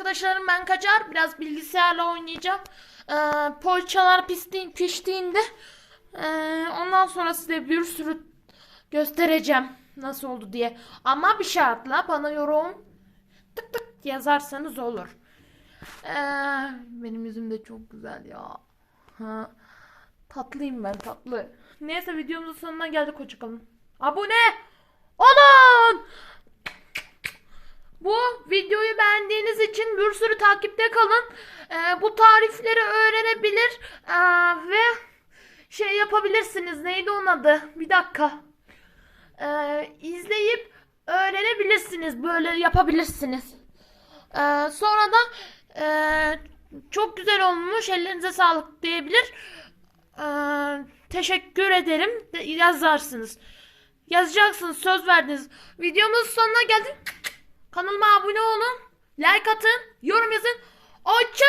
arkadaşlarım ben kaçar. Biraz bilgisayarla oynayacağım. Ee, poğaçalar pişti, piştiğinde ee, ondan sonra size bir sürü göstereceğim nasıl oldu diye. Ama bir şartla bana yorum tık tık yazarsanız olur. Ee, benim yüzüm de çok güzel ya. Ha, tatlıyım ben tatlı. Neyse videomuzun sonuna geldik hoşçakalın. Abone olun. Bu videoyu beğendiğiniz için bir sürü takipte kalın. Ee, bu tarifleri öğrenebilir ee, ve şey yapabilirsiniz. Neydi onun adı? Bir dakika. Ee, izleyip öğrenebilirsiniz. Böyle yapabilirsiniz. Ee, sonra da ee, çok güzel olmuş. Ellerinize sağlık diyebilir. Ee, teşekkür ederim. de yazarsınız. Yazacaksınız. Söz verdiniz. Videomuzun sonuna geldik. Kanalıma abone olun. Like atın. Yorum yazın. Hoşçakalın.